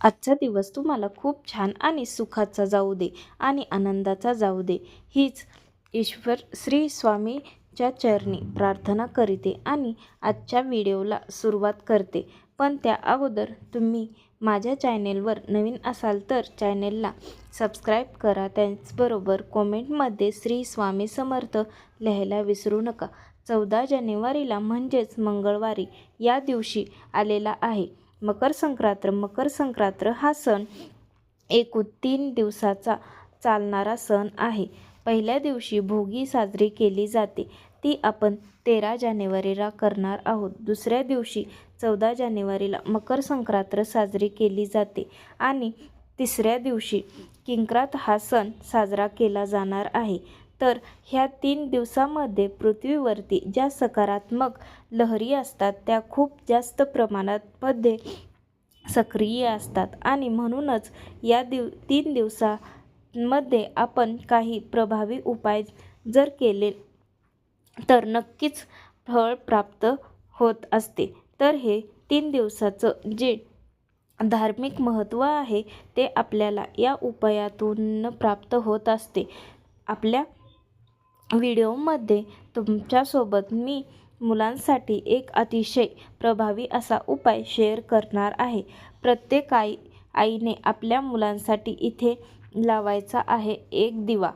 आजचा दिवस तुम्हाला खूप छान आणि सुखाचा जाऊ दे आणि आनंदाचा जाऊ दे. हीच ईश्वर श्री स्वामीच्या चरणी प्रार्थना करते आणि आजच्या व्हिडिओला सुरुवात करते. पण त्या अगोदर तुम्ही माझ्या चॅनेलवर नवीन असाल तर चॅनेलला सबस्क्राईब करा. त्याचबरोबर कॉमेंटमध्ये श्री स्वामी समर्थ लिहायला विसरू नका. चौदा जानेवारीला म्हणजेच मंगळवारी या दिवशी आलेला आहे. मकर संक्रांत मकर संक्रांत हा सण एकूण तीन दिवसाचा चालणारा सण आहे. पहिल्या दिवशी भोगी साजरी केली जाते. ती आपण तेरा जानेवारीला करणार आहोत. दुसऱ्या दिवशी चौदा जानेवारीला मकर संक्रांत साजरी केली जाते आणि तिसऱ्या दिवशी किंक्रात हा सण साजरा केला जाणार आहे. तर ह्या तीन दिवसामध्ये पृथ्वीवरती ज्या सकारात्मक लहरी असतात त्या खूप जास्त प्रमाणामध्ये सक्रिय असतात. आणि म्हणूनच या दिव तीन दिवसामध्ये आपण काही प्रभावी उपाय जर केले तर नक्कीच फळ प्राप्त होत असते. तर हे तीन दिवसाचं जे धार्मिक महत्त्व आहे ते आपल्याला या उपायातून प्राप्त होत असते. आपल्या व्हिडिओमध्ये तुमच्यासोबत मी मुलांसाठी एक अतिशय प्रभावी असा उपाय शेअर करणार आहे. प्रत्येक आई आईने आपल्या मुलांसाठी इथे लावायचा आहे एक दिवा.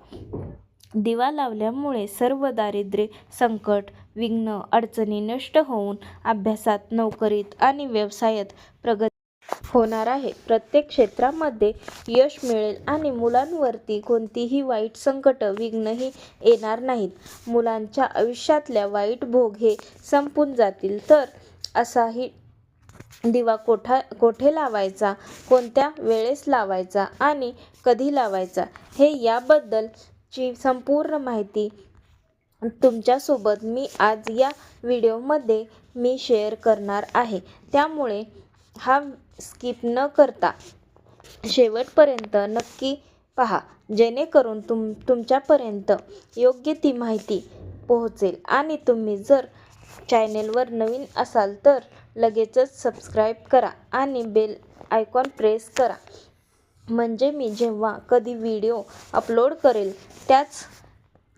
दिवा लावल्यामुळे सर्व दारिद्र्य संकट विघ्न अडचणी नष्ट होऊन अभ्यासात नोकरीत आणि व्यवसायात प्रगती होणार आहे. प्रत्येक क्षेत्रामध्ये यश मिळेल आणि मुलांवरती कोणतीही वाईट संकट विघ्नही येणार नाहीत. मुलांच्या आयुष्यातल्या वाईट भोग हे संपून जातील. तर असाही दिवा कोठा कोठे लावायचा? कोणत्या वेळेस लावायचा? आणि कधी लावायचा? हे याबद्दलची संपूर्ण माहिती तुमच्यासोबत मी आज या व्हिडिओमध्ये मी शेअर करणार आहे. त्यामुळे हा स्किप न करता शेवटपर्यंत नक्की पहा. जेणेकरून तुम तुमच्यापर्यंत योग्य ती माहिती पोहोचेल. आणि तुम्ही जर चॅनेलवर नवीन असाल तर लगेचच सबस्क्राईब करा आणि बेल आयकॉन प्रेस करा. म्हणजे मी जेव्हा कधी व्हिडिओ अपलोड करेल त्याच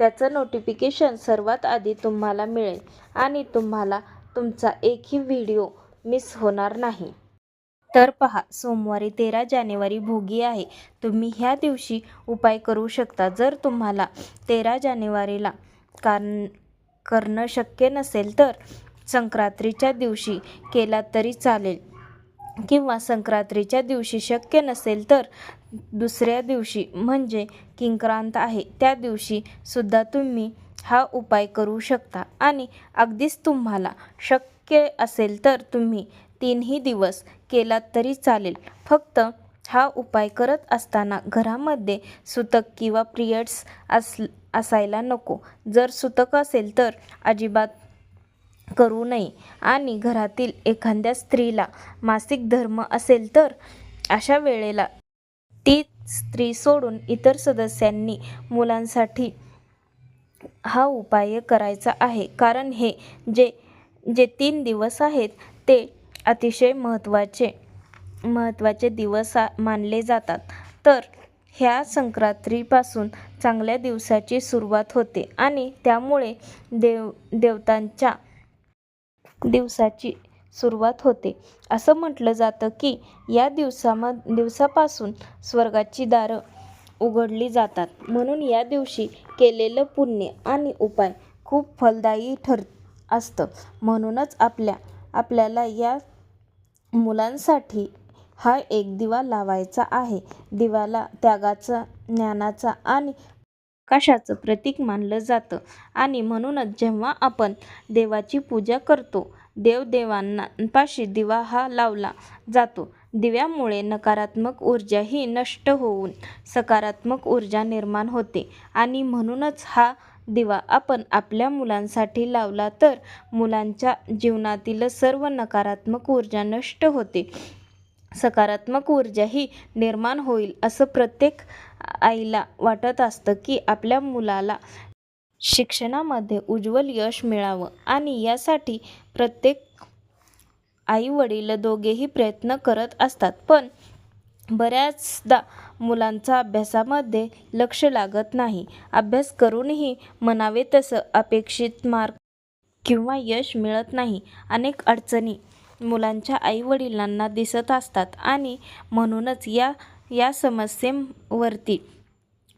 त्याचं नोटिफिकेशन सर्वात आधी तुम्हाला मिळेल. आणि तुम्हाला तुमचा एकही व्हिडिओ मिस होणार नाही. तर पहा सोमवारी तेरा जानेवारी भोगी आहे. तुम्ही ह्या दिवशी उपाय करू शकता. जर तुम्हाला तेरा जानेवारीला कारण करणं शक्य नसेल तर संक्रांतीच्या दिवशी केला तरी चालेल. किंवा संक्रांतीच्या दिवशी शक्य नसेल तर दुसऱ्या दिवशी म्हणजे किंक्रांत आहे त्या दिवशी सुद्धा तुम्ही हा उपाय करू शकता. आणि अगदीच तुम्हाला शक्य असेल तर तुम्ही तीनही दिवस केलात तरी चालेल. फक्त हा उपाय करत असताना घरामध्ये सुतक किंवा पिरियड्स अस असायला नको. जर सुतक असेल तर अजिबात करू नये. आणि घरातील एखाद्या स्त्रीला मासिक धर्म असेल तर अशा वेळेला ती स्त्री सोडून इतर सदस्यांनी मुलांसाठी हा उपाय करायचा आहे. कारण हे जे जे तीन दिवस आहेत ते अतिशय महत्त्वाचे महत्त्वाचे दिवस मानले जातात. तर ह्या संक्रांतीपासून चांगल्या दिवसाची सुरुवात होते आणि त्यामुळे देव देवतांच्या दिवसाची सुरुवात होते. असं म्हटलं जातं की या दिवसाम दिवसापासून स्वर्गाची दारं उघडली जातात. म्हणून या दिवशी केलेलं पुण्य आणि उपाय खूप फलदायी ठर असतं. म्हणूनच आपल्या आपल्याला या मुलांसाठी हा एक दिवा लावायचा आहे. दिवाला त्यागाचा ज्ञानाचा आणि प्रकाशाचं प्रतीक मानलं जातं. आणि म्हणूनच जेव्हा आपण देवाची पूजा करतो देवदेवांपाशी दिवा हा लावला जातो. दिव्यामुळे नकारात्मक ऊर्जा ही नष्ट होऊन सकारात्मक ऊर्जा निर्माण होते. आणि म्हणूनच हा दिवा आपण आपल्या मुलांसाठी लावला तर मुलांच्या जीवनातील सर्व नकारात्मक ऊर्जा नष्ट होते. सकारात्मक ऊर्जा ही निर्माण होईल असं प्रत्येक आईला वाटत असतं की आपल्या मुलाला शिक्षणामध्ये उज्ज्वल यश मिळावं आणि यासाठी प्रत्येक आई वडील दोघेही प्रयत्न करत असतात. पण बऱ्याचदा मुलांचा अभ्यासामध्ये लक्ष लागत नाही. अभ्यास करूनही म्हणावे तसं अपेक्षित मार्क किंवा यश मिळत नाही. अनेक अडचणी मुलांच्या आईवडिलांना दिसत असतात आणि म्हणूनच या या समस्येवरती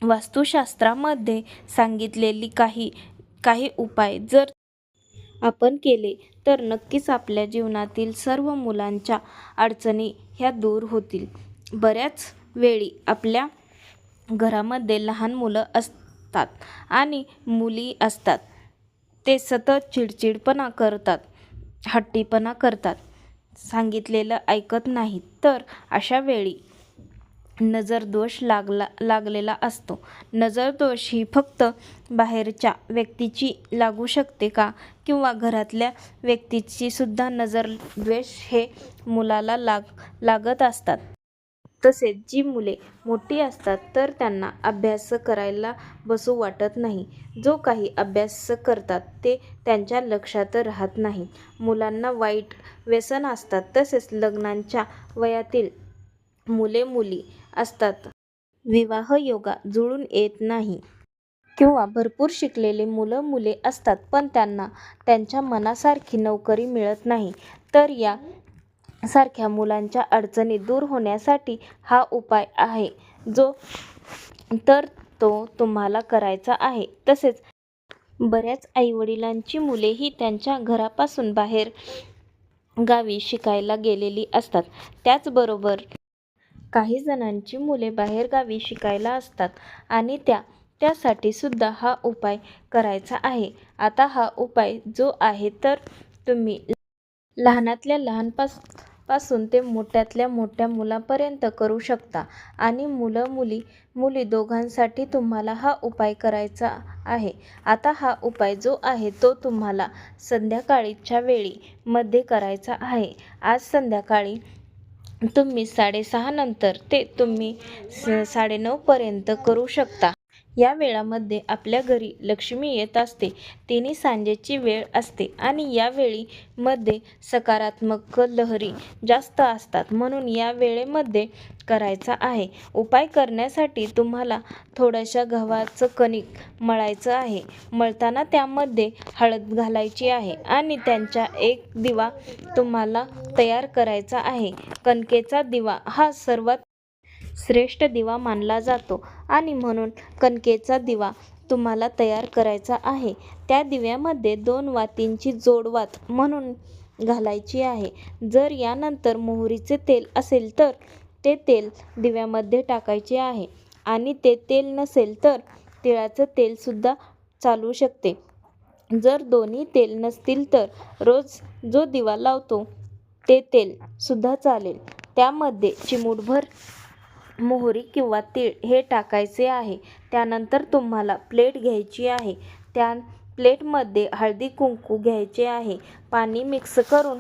वास्तुशास्त्रामध्ये सांगितलेली काही काही उपाय जर आपण केले तर नक्कीच आपल्या जीवनातील सर्व मुलांच्या अडचणी ह्या दूर होतील. बऱ्याच वेळी आपल्या घरामध्ये लहान मुलं असतात आणि मुली असतात. ते सतत चिडचिडपणा करतात हट्टीपणा करतात. सांगितलेलं ऐकत नाहीत तर अशा वेळी नजरदोष लागला लागलेला असतो. नजरदोष ही फक्त बाहेरच्या व्यक्तीची लागू शकते का? किंवा घरातल्या व्यक्तीची सुद्धा नजरद्वेष हे मुलाला लाग लागत असतात? तसेच जी मुले मोठी असतात तर त्यांना अभ्यास करायला बसू वाटत नाही. जो काही अभ्यास करतात ते त्यांच्या लक्षात राहत नाही. मुलांना वाईट व्यसन असतात तसेच लग्नाच्या वयातील मुले मुली असतात. विवाह योगा जुळून येत नाही. किंवा भरपूर शिकलेले मुलं मुले असतात पण त्यांना त्यांच्या मनासारखी नोकरी मिळत नाही. तर या सारख्या मुलांच्या अडचणी दूर होण्यासाठी हा उपाय आहे जो तर तो तुम्हाला करायचा आहे. तसेच बऱ्याच आईवडिलांची मुलेही त्यांच्या घरापासून बाहेर गावी शिकायला गेलेली असतात. त्याचबरोबर काही जणांची मुले बाहेरगावी शिकायला असतात आणि त्या त्यासाठी सुद्धा हा उपाय करायचा आहे. आता हा उपाय जो आहे तर तुम्ही लहानातल्या लहानपास पासून ते मोठ्यातल्या मोठ्या मुलापर्यंत करू शकता. आणि मुलं मुली मुली दोघांसाठी तुम्हाला हा उपाय करायचा आहे. आता हा उपाय जो आहे तो तुम्हाला संध्याकाळीच्या वेळी मध्ये करायचा आहे. आज संध्याकाळी तुम्ही साडेसहा नंतर ते तुम्ही स साडेनऊपर्यंत करू शकता. या वेळामध्ये आपल्या घरी लक्ष्मी येत असते. तिने सांजेची वेळ असते आणि या वेळीमध्ये सकारात्मक लहरी जास्त असतात म्हणून या वेळेमध्ये करायचा आहे. उपाय करण्यासाठी तुम्हाला थोड्याशा गव्हाचं कणिक मळायचं आहे. मळताना त्यामध्ये हळद घालायची आहे आणि त्यांचा एक दिवा तुम्हाला तयार करायचा आहे. कणकेचा दिवा हा सर्वात श्रेष्ठ दिवा मानला जातो. आणि म्हणून कणकेचा दिवा तुम्हाला तयार करायचा आहे. त्या दिव्यामध्ये दोन वातींची जोडवात म्हणून घालायची आहे. जर यानंतर मोहरीचे तेल असेल तर ते तेल दिव्यामध्ये टाकायचे आहे आणि ते तेल नसेल तर तिळाचं तेलसुद्धा चालू शकते. जर दोन्ही तेल नसतील तर रोज जो दिवा लावतो ते तेलसुद्धा चालेल. त्यामध्ये चिमूटभर मोहरी किंवा तीळ हे टाकायचे आहे. त्यानंतर तुम्हाला प्लेट घ्यायची आहे. त्या प्लेटमध्ये हळदी कुंकू घ्यायचे आहे. पाणी मिक्स करून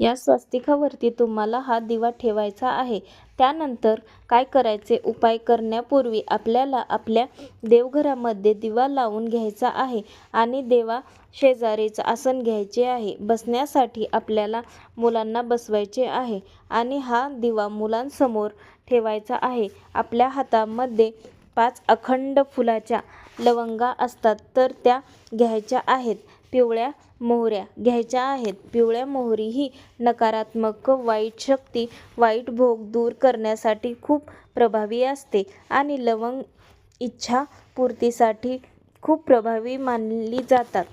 या स्वस्तिकावरती तुम्हाला हा दिवा ठेवायचा आहे. त्यानंतर काय करायचे? उपाय करण्यापूर्वी आपल्याला आपल्या देवघरामध्ये दिवा लावून घ्यायचा आहे आणि देवा शेजारीच आसन घ्यायचे आहे. बसण्यासाठी आपल्याला मुलांना बसवायचे आहे आणि हा दिवा मुलांसमोर ठेवायचा आहे. आपल्या हातामध्ये पाच अखंड फुलाच्या लवंगा असतात तर त्या घ्यायच्या आहेत. पिवळ्या मोहऱ्या घ्यायच्या आहेत. पिवळ्या मोहरी ही नकारात्मक वाईट शक्ती वाईट भोग दूर करण्यासाठी खूप प्रभावी असते आणि लवंग इच्छापूर्तीसाठी खूप प्रभावी मानली जातात.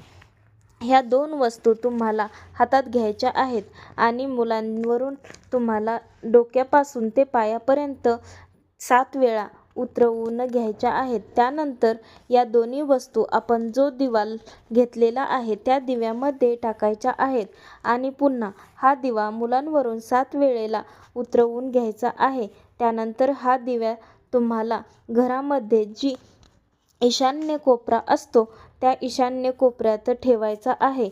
ह्या दोन वस्तू तुम्हाला हातात घ्यायच्या आहेत आणि मुलांवरून तुम्हाला डोक्यापासून ते पायापर्यंत सात वेळा उतरवून घ्यायच्या आहेत. त्यानंतर या दोन्ही वस्तू आपण जो दिवा घेतलेला आहे त्या दिव्यामध्ये टाकायच्या आहेत. आणि पुन्हा हा दिवा मुलांवरून सात वेळेला उतरवून घ्यायचा आहे. त्यानंतर हा दिव्या तुम्हाला घरामध्ये जी ईशान्य कोपरा असतो त्या ईशान्य कोपऱ्यात ठेवायचा आहे.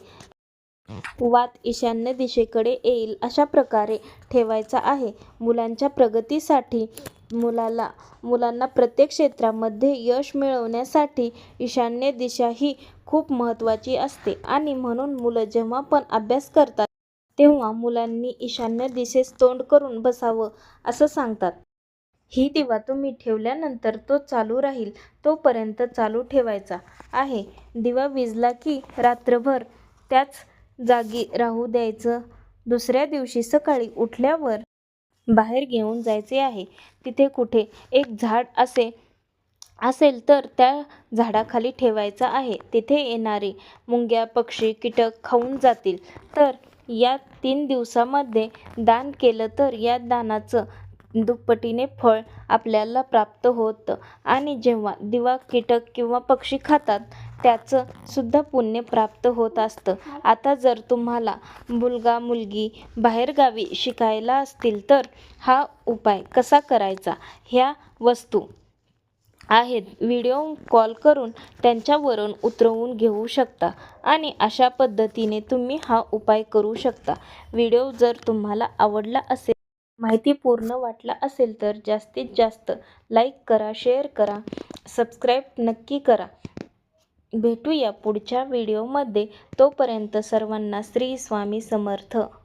वात ईशान्य दिशेकडे येईल अशा प्रकारे ठेवायचा आहे. मुलांच्या प्रगतीसाठी मुलाला मुलांना प्रत्येक क्षेत्रामध्ये यश मिळवण्यासाठी ईशान्य दिशा ही खूप महत्त्वाची असते. आणि म्हणून मुलं जेव्हा पण अभ्यास करतात तेव्हा मुलांनी ईशान्य दिशेस तोंड करून बसावं असं सांगतात. ही दिवा तुम्ही ठेवल्यानंतर तो चालू राहील तोपर्यंत चालू ठेवायचा आहे. दिवा विजला की रात्रभर त्याच जागी राहू द्यायचं. दुसऱ्या दिवशी सकाळी उठल्यावर बाहेर घेऊन जायचे आहे. तिथे कुठे एक झाड असे असेल तर त्या झाडाखाली ठेवायचा आहे. तिथे येणारे मुंग्या पक्षी कीटक खाऊन जातील. तर या तीन दिवसामध्ये दान केलं तर या दानाचं दुप्पटीने फळ आपल्याला प्राप्त होतं. आणि जेव्हा दिवा कीटक किंवा पक्षी खातात त्याचं सुद्धा पुण्य प्राप्त होत असतं. आता जर तुम्हाला मुलगा मुलगी बाहेरगावी शिकायला असतील तर हा उपाय कसा करायचा? ह्या वस्तू आहेत. व्हिडिओ कॉल करून त्यांच्यावरून उतरवून घेऊ शकता आणि अशा पद्धतीने तुम्ही हा उपाय करू शकता. व्हिडिओ जर तुम्हाला आवडला असेल माहिती पूर्ण वाटला असेल तर जास्तीत जास्त लाईक करा शेअर करा सबस्क्राईब नक्की करा. भेटूया पुढच्या व्हिडिओमध्ये. तोपर्यंत सर्वांना श्री स्वामी समर्थ.